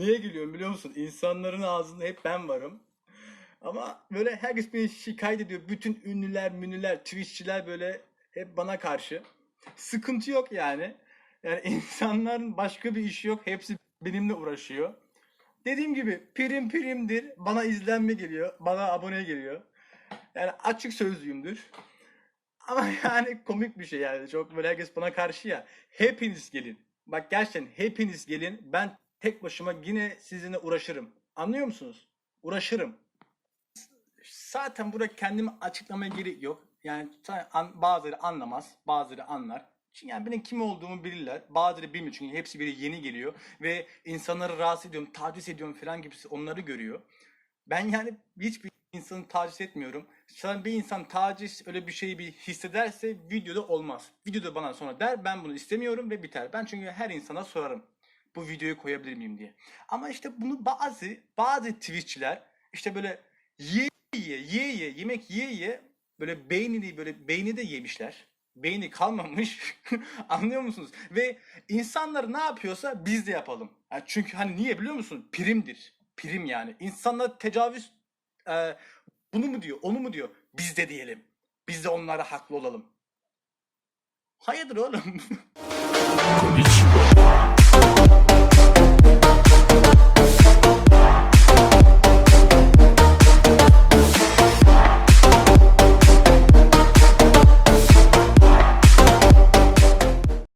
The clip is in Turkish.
biliyor musun? İnsanların ağzında hep ben varım. Ama böyle herkes beni şikayet ediyor. Bütün ünlüler, münlüler, twitchçiler böyle hep bana karşı. Sıkıntı yok yani. Yani insanların başka bir işi yok. Hepsi benimle uğraşıyor. Dediğim gibi prim primdir. Bana izlenme geliyor. Bana abone geliyor. Yani açık sözlüyümdür. Ama yani komik bir şey yani. Çok böyle herkes bana karşı ya. Hepiniz gelin. Bak gerçekten hepiniz gelin. Ben tek başıma yine sizinle uğraşırım. Anlıyor musunuz? Uğraşırım. Zaten burada kendimi açıklamaya gerek yok. Yani bazıları anlamaz, bazıları anlar. Çünkü yani benim kim olduğumu bilirler. Bazıları bilmiyor çünkü hepsi biri yeni geliyor ve insanları rahatsız ediyorum, taciz ediyorum falan gibisi onları görüyor. Ben yani hiçbir insanı taciz etmiyorum. Sen bir insan taciz öyle bir şeyi bir hissederse videoda olmaz. Videoda bana sonra der ben bunu istemiyorum ve biter. Ben çünkü her insana sorarım. Bu videoyu koyabilir miyim diye. Ama işte bunu bazı bazı Twitch'çiler işte böyle ye ye ye ye yemek ye ye böyle beynini böyle beyni de yemişler. Beyni kalmamış. Anlıyor musunuz? Ve insanlar ne yapıyorsa biz de yapalım. Yani çünkü hani niye biliyor musun? Primdir. Prim yani. İnsanlar tecavüz e, bunu mu diyor, onu mu diyor? Biz de diyelim. Biz de onlara haklı olalım. Hayırdır oğlum?